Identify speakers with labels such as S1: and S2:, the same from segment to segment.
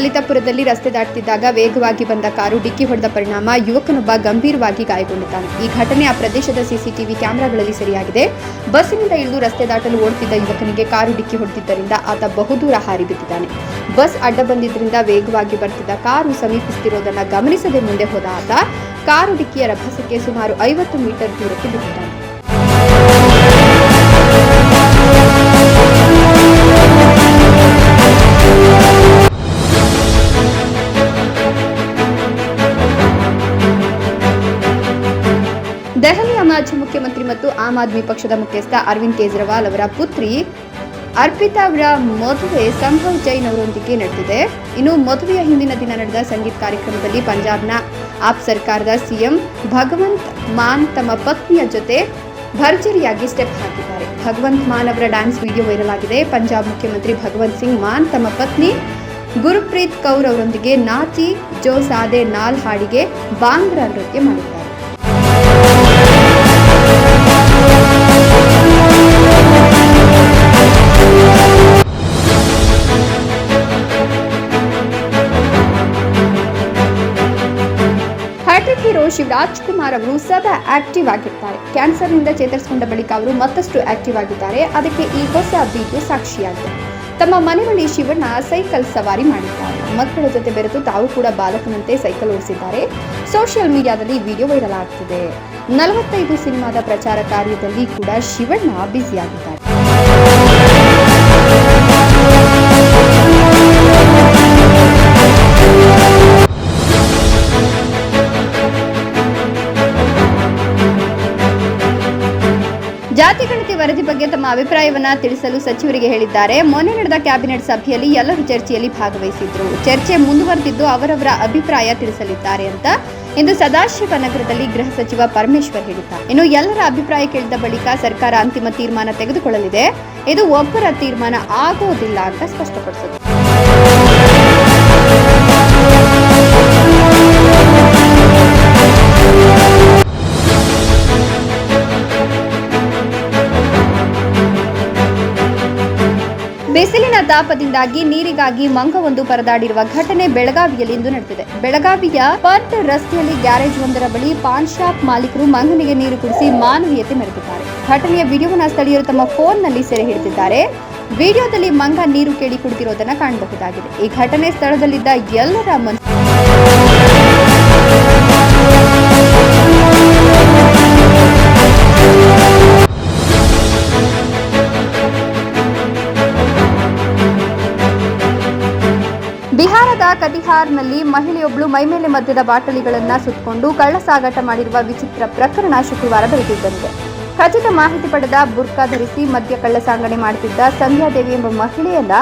S1: ಲಲಿತಾಪುರದಲ್ಲಿ ರಸ್ತೆ ದಾಟುತ್ತಿದ್ದಾಗ ವೇಗವಾಗಿ ಬಂದ ಕಾರು ಡಿಕ್ಕಿ ಹೊಡೆದ ಪರಿಣಾಮ. ಯುವಕನೊಬ್ಬ ಗಂಭೀರವಾಗಿ ಗಾಯಗೊಂಡಿದ್ದಾನೆ. ಈ ಘಟನೆ ಆ ಪ್ರದೇಶದ ಸಿಸಿಟಿವಿ ಕ್ಯಾಮೆರಾಗಳಲ್ಲಿ ಸರಿಯಾಗಿದೆ. ಬಸ್ಸಿನಿಂದ ಇಳಿದು ರಸ್ತೆ ದಾಟಲು ಓಡುತ್ತಿದ್ದ ಯುವಕನಿಗೆ ಕಾರು ಡಿಕ್ಕಿ ಹೊಡೆದಿದ್ದರಿಂದ ಆತ ಬಹುದೂರ ಹಾರಿ ಬಿದ್ದಿದ್ದಾನೆ ಬಸ್ ಅಡ್ಡ ಬಂದಿದ್ದರಿಂದ ವೇಗವಾಗಿ ಬರ್ತಿದ್ದ ಕಾರು ಸಮೀಪಿಸುತ್ತಿರುವುದನ್ನು ಗಮನಿಸದೆ ಮುಂದೆ ಹೋದ ಆತ ಕಾರು ಡಿಕ್ಕಿಯ ರಭಸಕ್ಕೆ ಸುಮಾರು ಐವತ್ತು ಮೀಟರ್ ದೂರಕ್ಕೆ ಬಿದ್ದಿದ್ದಾನೆ. ಆದ್ಮಿ ಪಕ್ಷದ ಮುಖ್ಯಸ್ಥ ಅರವಿಂದ್ ಕೇಜ್ರಿವಾಲ್ ಅವರ ಪುತ್ರಿ ಅರ್ಪಿತಾ ಅವರ ಮದುವೆ ಸಂಭವ್ ಜೈನ್ ಅವರೊಂದಿಗೆ ನಡೆದಿದೆ. ಇನ್ನು ಮದುವೆಯ ಹಿಂದಿನ ದಿನ ನಡೆದ ಸಂಗೀತ ಕಾರ್ಯಕ್ರಮದಲ್ಲಿ ಪಂಜಾಬ್ನ ಆಪ್ ಸರ್ಕಾರದ ಸಿಎಂ ಭಗವಂತ್ ಮಾನ್ ತಮ್ಮ ಪತ್ನಿಯ ಜೊತೆ ಭರ್ಜರಿಯಾಗಿ ಸ್ಟೆಪ್ ಹಾಕಿದ್ದಾರೆ. ಭಗವಂತ್ ಮಾನ್ ಅವರ ಡ್ಯಾನ್ಸ್ ವಿಡಿಯೋ ವೈರಲ್ ಆಗಿದೆ. ಪಂಜಾಬ್ ಮುಖ್ಯಮಂತ್ರಿ ಭಗವಂತ್ ಸಿಂಗ್ ಮಾನ್ ತಮ್ಮ ಪತ್ನಿ ಗುರುಪ್ರೀತ್ ಕೌರ್ ಅವರೊಂದಿಗೆ ನಾಚಿ ಜೋ ಸಾದೆ ನಾಲ್ ಹಾಡಿಗೆ ಬಾಂಗ್ರಾ ನೃತ್ಯ ಮಾಡಿದ್ದಾರೆ. ಕುಮಾರ್ ಅವರು ಸದಾ ಆಕ್ಟಿವ್ ಆಗಿರ್ತಾರೆ. ಕ್ಯಾನ್ಸರ್ನಿಂದ ಚೇತರಿಸಿಕೊಂಡ ಬಳಿಕ ಅವರು ಮತ್ತಷ್ಟು ಆಕ್ಟಿವ್ ಆಗಿದ್ದಾರೆ. ಅದಕ್ಕೆ ಈ ಹೊಸ ವಿಡಿಯೋ ಸಾಕ್ಷಿಯಾಗಿದೆ. ತಮ್ಮ ಮನೆ ಬಳಿ ಶಿವಣ್ಣ ಸೈಕಲ್ ಸವಾರಿ ಮಾಡಿದ್ದಾರೆ. ಮಕ್ಕಳ ಜೊತೆ ಬೆರೆತು ತಾವು ಕೂಡ ಬಾಲಕನಂತೆ ಸೈಕಲ್ ಓಡಿಸಿದ್ದಾರೆ. ಸೋಷಿಯಲ್ ಮೀಡಿಯಾದಲ್ಲಿ ವಿಡಿಯೋ ವೈರಲ್ ಆಗ್ತಿದೆ. ನಲವತ್ತೈದು ಸಿನಿಮಾದ ಪ್ರಚಾರ ಕಾರ್ಯದಲ್ಲಿ ಕೂಡ ಶಿವಣ್ಣ ಬ್ಯುಸಿಯಾಗಿದ್ದಾರೆ. ಜಾತಿ ಗಣತಿ ವರದಿ ಬಗ್ಗೆ ತಮ್ಮ ಅಭಿಪ್ರಾಯವನ್ನ ತಿಳಿಸಲು ಸಚಿವರಿಗೆ ಹೇಳಿದ್ದಾರೆ. ಮೊನ್ನೆ ನಡೆದ ಕ್ಯಾಬಿನೆಟ್ ಸಭೆಯಲ್ಲಿ ಎಲ್ಲರೂ ಚರ್ಚೆಯಲ್ಲಿ ಭಾಗವಹಿಸಿದ್ರು. ಚರ್ಚೆ ಮುಂದುವರೆದಿದ್ದು ಅವರವರ ಅಭಿಪ್ರಾಯ ತಿಳಿಸಲಿದ್ದಾರೆ ಅಂತ ಇಂದು ಸದಾಶಿವ ನಗರದಲ್ಲಿ ಗೃಹ ಸಚಿವ ಪರಮೇಶ್ವರ್ ಹೇಳಿದ್ದಾರೆ. ಇನ್ನು ಎಲ್ಲರ ಅಭಿಪ್ರಾಯ ಕೇಳಿದ ಬಳಿಕ ಸರ್ಕಾರ ಅಂತಿಮ ತೀರ್ಮಾನ ತೆಗೆದುಕೊಳ್ಳಲಿದೆ. ಇದು ಒಬ್ಬರ ತೀರ್ಮಾನ ಆಗೋದಿಲ್ಲ ಅಂತ ಸ್ಪಷ್ಟಪಡಿಸಿದರು. ತಾಪದಿಂದಾಗಿ ನೀರಿಗಾಗಿ ಮಂಗವೊಂದು ಪರದಾಡಿರುವ ಘಟನೆ ಬೆಳಗಾವಿಯಲ್ಲಿಂದು ನಡೆದಿದೆ. ಬೆಳಗಾವಿಯ ಪರ್ತ್ ರಸ್ತೆಯಲ್ಲಿ ಗ್ಯಾರೇಜ್ ಒಂದರ ಬಳಿ ಪಾನ್ ಶಾಪ್ ಮಾಲೀಕರು ಮಂಗನಿಗೆ ನೀರು ಕುಡಿಸಿ ಮಾನವೀಯತೆ ಮೆರೆದಿದ್ದಾರೆ. ಘಟನೆಯ ವಿಡಿಯೋವನ್ನು ಸ್ಥಳೀಯರು ತಮ್ಮ ಫೋನ್ನಲ್ಲಿ ಸೆರೆ ಹಿಡಿದಿದ್ದಾರೆ. ವಿಡಿಯೋದಲ್ಲಿ ಮಂಗ ನೀರು ಕೇಳಿ ಕುಡಿದಿರೋದನ್ನ ಕಾಣಬಹುದಾಗಿದೆ. ಈ ಘಟನೆ ಸ್ಥಳದಲ್ಲಿದ್ದ ಎಲ್ಲರ ಮನಸ್ಸು ಬಿಹಾರದ ಕಟಿಹಾರ್ನಲ್ಲಿ ಮಹಿಳೆಯೊಬ್ಬಳು ಮೈಮೇಲೆ ಮದ್ಯದ ಬಾಟಲಿಗಳನ್ನು ಸುತ್ತಕೊಂಡು ಕಳ್ಳಸಾಗಾಟ ಮಾಡಿರುವ ವಿಚಿತ್ರ ಪ್ರಕರಣ ಶುಕ್ರವಾರ ಬೆಳೆದಿದ್ದಂತೆ ಖಚಿತ ಮಾಹಿತಿ ಪಡೆದ ಬುರ್ಕಾ ಧರಿಸಿ ಮದ್ಯ ಕಳ್ಳಸಾಗಣೆ ಮಾಡುತ್ತಿದ್ದ ಸಂಧ್ಯಾದೇವಿ ಎಂಬ ಮಹಿಳೆಯನ್ನ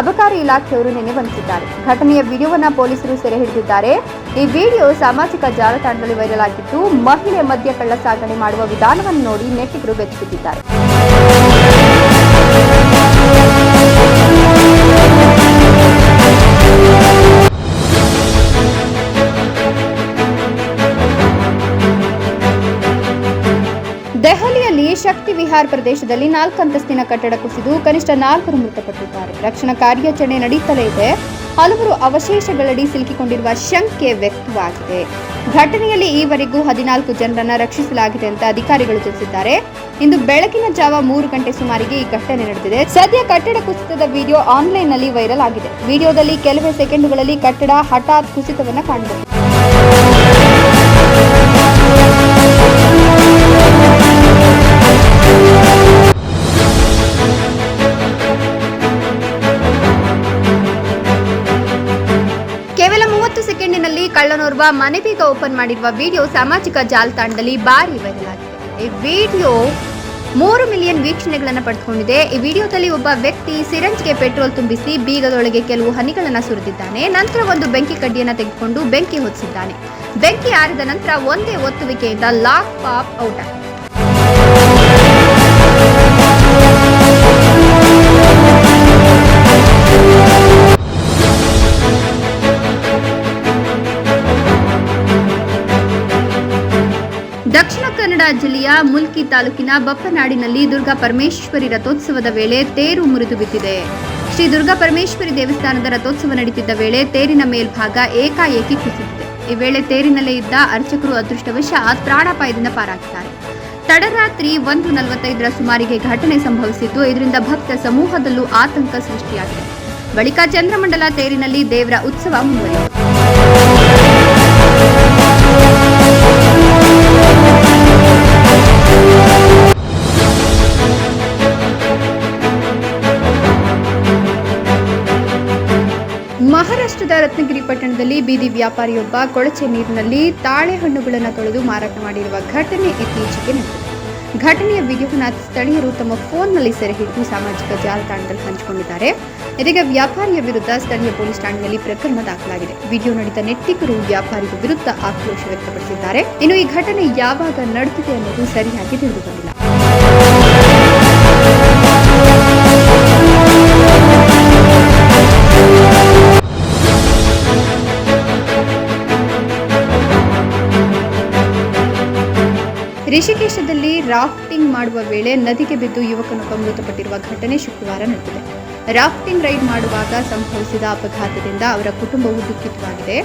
S1: ಅಬಕಾರಿ ಇಲಾಖೆಯವರು ನಿನ್ನೆ ಬಂಧಿಸಿದ್ದಾರೆ. ಘಟನೆಯ ವಿಡಿಯೋವನ್ನ ಪೊಲೀಸರು ಸೆರೆ ಹಿಡಿದಿದ್ದಾರೆ. ಈ ವಿಡಿಯೋ ಸಾಮಾಜಿಕ ಜಾಲತಾಣದಲ್ಲಿ ವೈರಲ್ ಆಗಿದ್ದು, ಮಹಿಳೆ ಮದ್ಯ ಕಳ್ಳಸಾಗಣೆ ಮಾಡುವ ವಿಧಾನವನ್ನು ನೋಡಿ ನೆಟ್ಟಿಗರು ಬೆಚ್ಚಬಿದ್ದಿದ್ದಾರೆ ದೆಹಲಿಯಲ್ಲಿ ಶಕ್ತಿ ವಿಹಾರ್ ಪ್ರದೇಶದಲ್ಲಿ ನಾಲ್ಕಂತಸ್ತಿನ ಕಟ್ಟಡ ಕುಸಿದು ಕನಿಷ್ಠ ನಾಲ್ವರು ಮೃತಪಟ್ಟಿದ್ದಾರೆ. ರಕ್ಷಣಾ ಕಾರ್ಯಾಚರಣೆ ನಡೆಯುತ್ತಲೇ ಇದೆ. ಹಲವರು ಅವಶೇಷಗಳಡಿ ಸಿಲುಕಿಕೊಂಡಿರುವ ಶಂಕೆ ವ್ಯಕ್ತವಾಗಿದೆ. ಘಟನೆಯಲ್ಲಿ ಈವರೆಗೂ ಹದಿನಾಲ್ಕು ಜನರನ್ನ ರಕ್ಷಿಸಲಾಗಿದೆ ಅಂತ ಅಧಿಕಾರಿಗಳು ತಿಳಿಸಿದ್ದಾರೆ. ಇಂದು ಬೆಳಕಿನ ಜಾವ ಮೂರು ಗಂಟೆ ಸುಮಾರಿಗೆ ಈ ಘಟನೆ ನಡೆದಿದೆ. ಸದ್ಯ ಕಟ್ಟಡ ಕುಸಿತದ ವಿಡಿಯೋ ಆನ್ಲೈನ್ನಲ್ಲಿ ವೈರಲ್ ಆಗಿದೆ. ವಿಡಿಯೋದಲ್ಲಿ ಕೆಲವೇ ಸೆಕೆಂಡುಗಳಲ್ಲಿ ಕಟ್ಟಡ ಹಠಾತ್ ಕುಸಿತವನ್ನು ಕಾಣಬಹುದು. ಕಳ್ಳನೋರ್ವ ಮನೆ ಬೀಗ ಓಪನ್ ಮಾಡಿರುವ ವಿಡಿಯೋ ಸಾಮಾಜಿಕ ಜಾಲತಾಣದಲ್ಲಿ ಭಾರಿ ವೈರಲ್ ಆಗಿದೆ. ಈ ವಿಡಿಯೋ ಮೂರು ಮಿಲಿಯನ್ ವೀಕ್ಷಣೆಗಳನ್ನು ಪಡೆದುಕೊಂಡಿದೆ. ಈ ವಿಡಿಯೋದಲ್ಲಿ ಒಬ್ಬ ವ್ಯಕ್ತಿ ಸಿರಂಜ್ಗೆ ಪೆಟ್ರೋಲ್ ತುಂಬಿಸಿ ಬೀಗದೊಳಗೆ ಕೆಲವು ಹನಿಗಳನ್ನು ಸುರಿದಿದ್ದಾನೆ. ನಂತರ ಒಂದು ಬೆಂಕಿ ಕಡ್ಡಿಯನ್ನು ತೆಗೆದುಕೊಂಡು ಬೆಂಕಿ ಹೊತ್ತಿಸಿದ್ದಾನೆ. ಬೆಂಕಿ ಆರಿದ ನಂತರ ಒಂದೇ ಒತ್ತುವಿಕೆಯಿಂದ ಲಾಕ್ ಪಾಪ್ ಔಟ್ ಆಗಿದೆ. ದಕ್ಷಿಣ ಕನ್ನಡ ಜಿಲ್ಲೆಯ ಮುಲ್ಕಿ ತಾಲೂಕಿನ ಬಪ್ಪನಾಡಿನಲ್ಲಿ ದುರ್ಗಾ ಪರಮೇಶ್ವರಿ ರಥೋತ್ಸವದ ವೇಳೆ ತೇರು ಮುರಿದು ಬಿದ್ದಿದೆ. ಶ್ರೀ ದುರ್ಗಾ ಪರಮೇಶ್ವರಿ ದೇವಸ್ಥಾನದ ರಥೋತ್ಸವ ನಡೀತಿದ್ದ ವೇಳೆ ತೇರಿನ ಮೇಲ್ಭಾಗ ಏಕಾಏಕಿ ಕುಸಿದಿದೆ. ಈ ವೇಳೆ ತೇರಿನಲ್ಲೇ ಇದ್ದ ಅರ್ಚಕರು ಅದೃಷ್ಟವಶಾತ್ ಪ್ರಾಣಾಪಾಯದಿಂದ ಪಾರಾಗಿದ್ದಾರೆ ತಡರಾತ್ರಿ ಒಂದು ನಲವತ್ತೈದರ ಸುಮಾರಿಗೆ ಘಟನೆ ಸಂಭವಿಸಿದ್ದು, ಇದರಿಂದ ಭಕ್ತ ಸಮೂಹದಲ್ಲೂ ಆತಂಕ ಸೃಷ್ಟಿಯಾಗಿದೆ. ಬಳಿಕ ಚಂದ್ರಮಂಡಲ ತೇರಿನಲ್ಲಿ ದೇವರ ಉತ್ಸವ ಮುಂದುವರಿಯಿತು ಮಹಾರಾಷ್ಟ್ರದ ರತ್ನಗಿರಿ ಪಟ್ಟಣದಲ್ಲಿ ಬೀದಿ ವ್ಯಾಪಾರಿಯೊಬ್ಬ ಕೊಳಚೆ ನೀರಿನಲ್ಲಿ ತಾಳೆಹಣ್ಣುಗಳನ್ನು ತೊಳೆದು ಮಾರಾಟ ಮಾಡಿರುವ ಘಟನೆ ಇತ್ತೀಚೆಗೆ ನಡೆದಿದೆ. ಘಟನೆಯ ವಿಡಿಯೋವನ್ನು ಸ್ಥಳೀಯರು ತಮ್ಮ ಫೋನ್ನಲ್ಲಿ ಸೆರೆ ಹಿಡಿದು ಸಾಮಾಜಿಕ ಜಾಲತಾಣದಲ್ಲಿ ಹಂಚಿಕೊಂಡಿದ್ದಾರೆ. ಇದೀಗ ವ್ಯಾಪಾರಿಯ ವಿರುದ್ಧ ಸ್ಥಳೀಯ ಪೊಲೀಸ್ ಠಾಣೆಯಲ್ಲಿ ಪ್ರಕರಣ ದಾಖಲಾಗಿದೆ. ವಿಡಿಯೋ ನಡೆದ ನೆಟ್ಟಿಗರು ವ್ಯಾಪಾರಿಯ ವಿರುದ್ಧ ಆಕ್ರೋಶ ವ್ಯಕ್ತಪಡಿಸಿದ್ದಾರೆ. ಇನ್ನು ಈ ಘಟನೆ ಯಾವಾಗ ನಡೆದಿದೆ ಅನ್ನೋದು ಸರಿಯಾಗಿ ತಿಳಿದು ಬಂದಿಲ್ಲ ರಾಫ್ಟಿಂಗ್ ಮಾಡುವ ವೇಳೆ ನದಿಗೆ ಬಿದ್ದು ಯುವಕನೊಬ್ಬ ಮೃತಪಟ್ಟಿರುವ ಘಟನೆ ಶುಕ್ರವಾರ ನಡೆದಿದೆ. ರಾಫ್ಟಿಂಗ್ ರೈಡ್ ಮಾಡುವಾಗ ಸಂಭವಿಸಿದ ಅಪಘಾತದಿಂದ ಅವರ ಕುಟುಂಬವು ದುಃಖಿತವಾಗಿದೆ.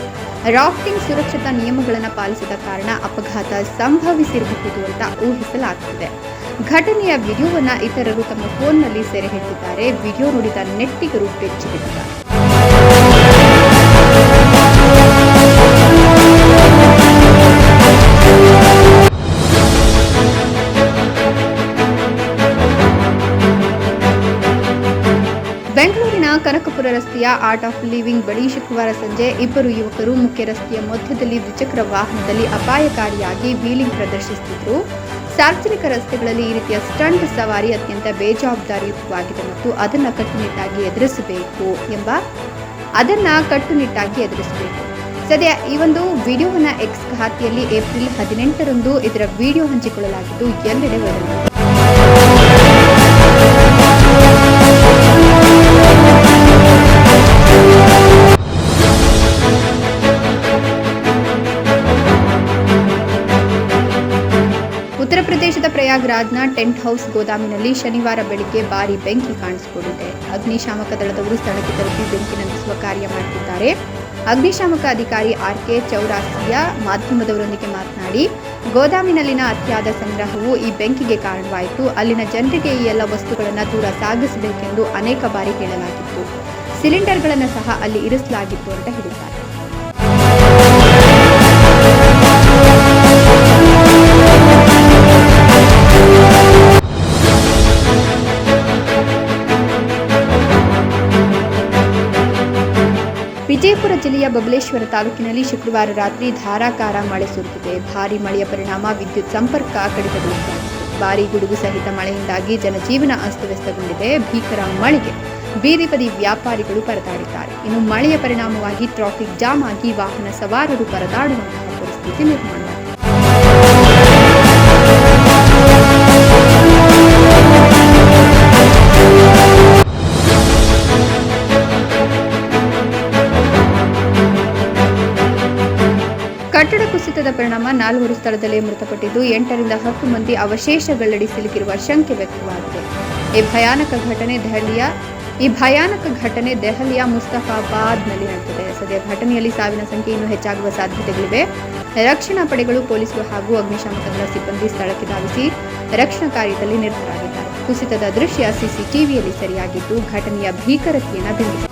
S1: ರಾಫ್ಟಿಂಗ್ ಸುರಕ್ಷತಾ ನಿಯಮಗಳನ್ನು ಪಾಲಿಸಿದ ಕಾರಣ ಅಪಘಾತ ಸಂಭವಿಸಿರಬಹುದು ಅಂತ ಊಹಿಸಲಾಗುತ್ತಿದೆ. ಘಟನೆಯ ವಿಡಿಯೋವನ್ನು ಇತರರು ತಮ್ಮ ಫೋನ್ನಲ್ಲಿ ಸೆರೆ ಹಿಡಿದಿದ್ದಾರೆ. ವಿಡಿಯೋ ನೋಡಿದ ನೆಟ್ಟಿಗರು ಬೆಚ್ಚಿ ಬೆಂಗಳೂರಿನ ಕನಕಪುರ ರಸ್ತೆಯ ಆರ್ಟ್ ಆಫ್ ಲಿವಿಂಗ್ ಬಳಿ ಶುಕ್ರವಾರ ಸಂಜೆ ಇಬ್ಬರು ಯುವಕರು ಮುಖ್ಯ ರಸ್ತೆಯ ಮಧ್ಯದಲ್ಲಿ ದ್ವಿಚಕ್ರ ವಾಹನದಲ್ಲಿ ಅಪಾಯಕಾರಿಯಾಗಿ ವೀಲಿಂಗ್ ಪ್ರದರ್ಶಿಸುತ್ತಿದ್ದರು. ಸಾರ್ವಜನಿಕ ರಸ್ತೆಗಳಲ್ಲಿ ಈ ರೀತಿಯ ಸ್ಟಂಟ್ ಸವಾರಿ ಅತ್ಯಂತ ಬೇಜವಾಬ್ದಾರಿಯುತವಾಗಿದೆ ಮತ್ತು ಅದನ್ನು ಕಟ್ಟುನಿಟ್ಟಾಗಿ ಎದುರಿಸಬೇಕು ಎಂಬ ಅದನ್ನು ಕಟ್ಟುನಿಟ್ಟಾಗಿ ಎದುರಿಸಬೇಕು. ಸದ್ಯ ಈ ಒಂದು ವಿಡಿಯೋವನ್ನು ಎಕ್ಸ್ ಖಾತೆಯಲ್ಲಿ ಏಪ್ರಿಲ್ ಹದಿನೆಂಟರಂದು ಇದರ ವಿಡಿಯೋ ಹಂಚಿಕೊಳ್ಳಲಾಗಿದ್ದು ಎಲ್ಲೆಡೆ ವೈರಲ್ ಪ್ರಯಾಗ್ರಾಜ್ನ ಟೆಂಟ್ ಹೌಸ್ ಗೋದಾಮಿನಲ್ಲಿ ಶನಿವಾರ ಬೆಳಿಗ್ಗೆ ಭಾರಿ ಬೆಂಕಿ ಕಾಣಿಸಿಕೊಂಡಿದೆ. ಅಗ್ನಿಶಾಮಕ ದಳದವರು ಸ್ಥಳಕ್ಕೆ ತಲುಪಿ ಬೆಂಕಿ ನಂದಿಸುವ ಕಾರ್ಯ ಮಾಡುತ್ತಿದ್ದಾರೆ. ಅಗ್ನಿಶಾಮಕ ಅಧಿಕಾರಿ ಆರ್ ಕೆ ಚೌರಾಸಿಯ ಮಾಧ್ಯಮದವರೊಂದಿಗೆ ಮಾತನಾಡಿ, ಗೋದಾಮಿನಲ್ಲಿನ ಅತಿಯಾದ ಸಂಗ್ರಹವು ಈ ಬೆಂಕಿಗೆ ಕಾರಣವಾಯಿತು. ಅಲ್ಲಿನ ಜನರಿಗೆ ಈ ಎಲ್ಲ ವಸ್ತುಗಳನ್ನು ದೂರ ಸಾಗಿಸಬೇಕೆಂದು ಅನೇಕ ಬಾರಿ ಹೇಳಲಾಗಿತ್ತು. ಸಿಲಿಂಡರ್ಗಳನ್ನು ಸಹ ಅಲ್ಲಿ ಇರಿಸಲಾಗಿತ್ತು ಅಂತ ಹೇಳಿದ್ದಾರೆ. ಜಿಲ್ಲೆಯ ಬಬಲೇಶ್ವರ ತಾಲೂಕಿನಲ್ಲಿ ಶುಕ್ರವಾರ ರಾತ್ರಿ ಧಾರಾಕಾರ ಮಳೆ ಸುರಿದಿದೆ. ಭಾರೀ ಮಳೆಯ ಪರಿಣಾಮ ವಿದ್ಯುತ್ ಸಂಪರ್ಕ ಕಡಿತಗೊಂಡಿದೆ. ಭಾರೀ ಗುಡುಗು ಸಹಿತ ಮಳೆಯಿಂದಾಗಿ ಜನಜೀವನ ಅಸ್ತವ್ಯಸ್ತಗೊಂಡಿದೆ. ಭೀಕರ ಮಳೆಗೆ ಬೀದಿ ಬದಿ ವ್ಯಾಪಾರಿಗಳು ಪರದಾಡಿದ್ದಾರೆ. ಇನ್ನು ಮಳೆಯ ಪರಿಣಾಮವಾಗಿ ಟ್ರಾಫಿಕ್ ಜಾಮ್ ಆಗಿ ವಾಹನ ಸವಾರರು ಪರದಾಡುವಂತಹ ಪರಿಸ್ಥಿತಿ ನಿರ್ಮಾಣವಾಗಿದೆ ಕಟ್ಟಡ ಕುಸಿತದ ಪರಿಣಾಮ ನಾಲ್ವರು ಸ್ಥಳದಲ್ಲೇ ಮೃತಪಟ್ಟಿದ್ದು ಎಂಟರಿಂದ ಹತ್ತು ಮಂದಿ ಅವಶೇಷಗಳಡಿ ಸಿಲುಕಿರುವ ಶಂಕೆ ವ್ಯಕ್ತವಾಗಿದೆ. ಈ ಭಯಾನಕ ಘಟನೆ ದೆಹಲಿಯ, ಈ ಭಯಾನಕ ಘಟನೆ ದೆಹಲಿಯ ಮುಸ್ತಫಾಬಾದ್ನಲ್ಲಿ ನಡೆದಿದೆ. ಸದ್ಯ ಘಟನೆಯಲ್ಲಿ ಸಾವಿನ ಸಂಖ್ಯೆ ಇನ್ನೂ ಹೆಚ್ಚಾಗುವ ಸಾಧ್ಯತೆಗಳಿವೆ. ರಕ್ಷಣಾ ಪಡೆಗಳು, ಪೊಲೀಸರು ಹಾಗೂ ಅಗ್ನಿಶಾಮಕ ದಳ ಸಿಬ್ಬಂದಿ ಸ್ಥಳಕ್ಕೆ ಧಾವಿಸಿ ರಕ್ಷಣಾ ಕಾರ್ಯದಲ್ಲಿ ನಿರತರಾಗಿದ್ದಾರೆ. ಕುಸಿತದ ದೃಶ್ಯ ಸಿಸಿಟಿವಿಯಲ್ಲಿ ಸರಿಯಾಗಿದ್ದು ಘಟನೆಯ ಭೀಕರತೆಯನ್ನು ಬಿಂಬಿಸಿದೆ.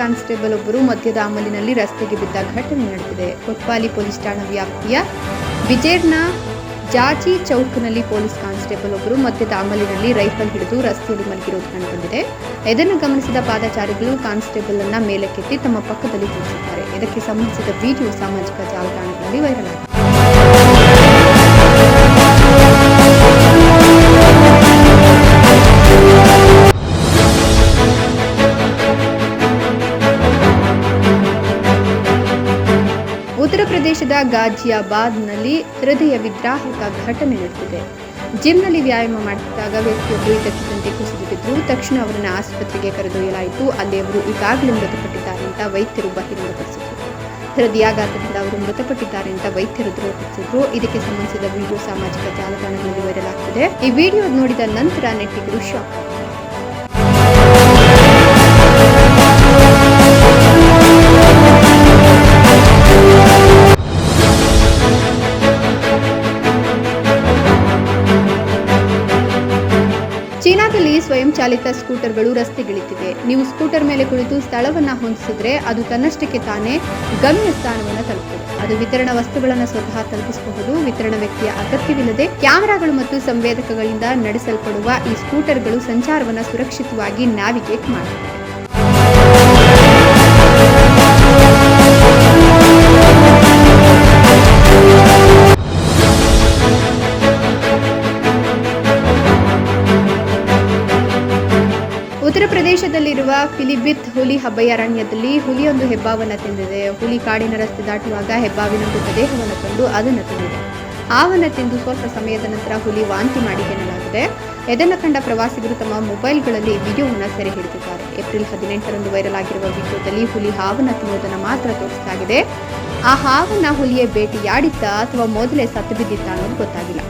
S1: ಕಾನ್ಸ್ಟೇಬಲ್ ಒಬ್ಬರು ಮದ್ಯದ ಅಮಲಿನಲ್ಲಿ ರಸ್ತೆಗೆ ಬಿದ್ದ ಘಟನೆ ನಡೆದಿದೆ. ಕೊಟ್ಪಾಲಿ ಪೊಲೀಸ್ ಠಾಣಾ ವ್ಯಾಪ್ತಿಯ ಬಿಜೇರ್ನ ಜಾಜಿ ಚೌಕ್ನಲ್ಲಿ ಪೊಲೀಸ್ ಕಾನ್ಸ್ಟೇಬಲ್ ಒಬ್ಬರು ಮದ್ಯದ ಅಮಲಿನಲ್ಲಿ ರೈಫಲ್ ಹಿಡಿದು ರಸ್ತೆಯಲ್ಲಿ ಮಲಗಿರುವುದು ಕಂಡುಬಂದಿದೆ. ಇದನ್ನು ಗಮನಿಸಿದ ಪಾದಚಾರಿಗಳು ಕಾನ್ಸ್ಟೇಬಲ್ ಅನ್ನ ಮೇಲಕ್ಕೆತ್ತಿ ತಮ್ಮ ಪಕ್ಕದಲ್ಲಿ ಕೂರಿಸಿದ್ದಾರೆ ಇದಕ್ಕೆ ಸಂಬಂಧಿಸಿದ ವಿಡಿಯೋ ಸಾಮಾಜಿಕ ಜಾಲತಾಣಗಳಲ್ಲಿ ವೈರಲ್ ಆಗಿದೆ. ಪ್ರದೇಶದ ಗಾಜಿಯಾಬಾದ್ನಲ್ಲಿ ಹೃದಯ ವಿದ್ರಾಹಕ ಘಟನೆ ನಡೆದಿದೆ. ಜಿಮ್ನಲ್ಲಿ ವ್ಯಾಯಾಮ ಮಾಡುತ್ತಿದ್ದಾಗ ವ್ಯಕ್ತಿಯೊಬ್ಬರು ಇದಕ್ಕಿದ್ದಂತೆ ಕುಸಿದು ಬಿದ್ದರು ತಕ್ಷಣ ಅವರನ್ನು ಆಸ್ಪತ್ರೆಗೆ ಕರೆದೊಯ್ಯಲಾಯಿತು. ಅಲ್ಲಿ ಅವರು ಈಗಾಗಲೇ ಮೃತಪಟ್ಟಿದ್ದಾರೆ ಅಂತ ವೈದ್ಯರು ಬಹಿರಂಗಪಡಿಸಿದರು. ಹೃದಯಾಘಾತದಿಂದ ಅವರು ಮೃತಪಟ್ಟಿದ್ದಾರೆ ಅಂತ ವೈದ್ಯರು ದೃಢಪಡಿಸಿದ್ರು. ಇದಕ್ಕೆ ಸಂಬಂಧಿಸಿದ ವಿಡಿಯೋ ಸಾಮಾಜಿಕ ಜಾಲತಾಣಗಳಲ್ಲಿ ವೈರಲ್ ಆಗ್ತಿದೆ. ಈ ವಿಡಿಯೋ ನೋಡಿದ ನಂತರ ನೆಟ್ಟಿಗರು ಶಾಕ್. ಚೀನಾದಲ್ಲಿ ಸ್ವಯಂಚಾಲಿತ ಸ್ಕೂಟರ್ಗಳು ರಸ್ತೆಗಿಳಿತಿವೆ. ನೀವು ಸ್ಕೂಟರ್ ಮೇಲೆ ಕುಳಿತು ಸ್ಥಳವನ್ನು ಹೊಂದಿಸಿದ್ರೆ ಅದು ತನ್ನಷ್ಟಕ್ಕೆ ತಾನೇ ಗಮ್ಯ ಸ್ಥಾನವನ್ನು ತಲುಪುತ್ತದೆ ಅದು ವಿತರಣಾ ವಸ್ತುಗಳನ್ನು ಸ್ವತಃ ತಲುಪಿಸಬಹುದು. ವಿತರಣಾ ವ್ಯಕ್ತಿಯ ಅಗತ್ಯವಿಲ್ಲದೆ ಕ್ಯಾಮೆರಾಗಳು ಮತ್ತು ಸಂವೇದಕಗಳಿಂದ ನಡೆಸಲ್ಪಡುವ ಈ ಸ್ಕೂಟರ್ಗಳು ಸಂಚಾರವನ್ನು ಸುರಕ್ಷಿತವಾಗಿ ನ್ಯಾವಿಗೇಟ್ ಮಾಡುತ್ತವೆ ಅಭಯಾರಣ್ಯದಲ್ಲಿ ಹುಲಿಯೊಂದು ಹೆಬ್ಬಾವನ್ನು ತಿಂದಿದೆ. ಹುಲಿ ಕಾಡಿನ ರಸ್ತೆ ದಾಟುವಾಗ ಹೆಬ್ಬಾವಿನ ಮೃತದೇಹವನ್ನು ತಂದು ಅದನ್ನು ತಿಂದಿದೆ. ಹಾವನ್ನು ತಿಂದು ಸ್ವಲ್ಪ ಸಮಯದ ನಂತರ ಹುಲಿ ವಾಂತಿ ಮಾಡಿದೆ ಎನ್ನಲಾಗಿದೆ. ಇದನ್ನು ಕಂಡ ಪ್ರವಾಸಿಗರು ತಮ್ಮ ಮೊಬೈಲ್ಗಳಲ್ಲಿ ವಿಡಿಯೋವನ್ನು ಸೆರೆ ಹಿಡಿದಿದ್ದಾರೆ. ಏಪ್ರಿಲ್ ಹದಿನೆಂಟರಂದು ವೈರಲ್ ಆಗಿರುವ ವಿಡಿಯೋದಲ್ಲಿ ಹುಲಿ ಹಾವನ್ನು ತಿನ್ನುವುದನ್ನು ಮಾತ್ರ ತೋರಿಸಲಾಗಿದೆ ಆ ಹಾವನ್ನು ಹುಲಿಯೇ ಭೇಟಿಯಾಡಿದ್ದ ಅಥವಾ ಮೊದಲೇ ಸತ್ತು ಬಿದ್ದಿತ್ತ ಅನ್ನೋದು ಗೊತ್ತಾಗಿಲ್ಲ.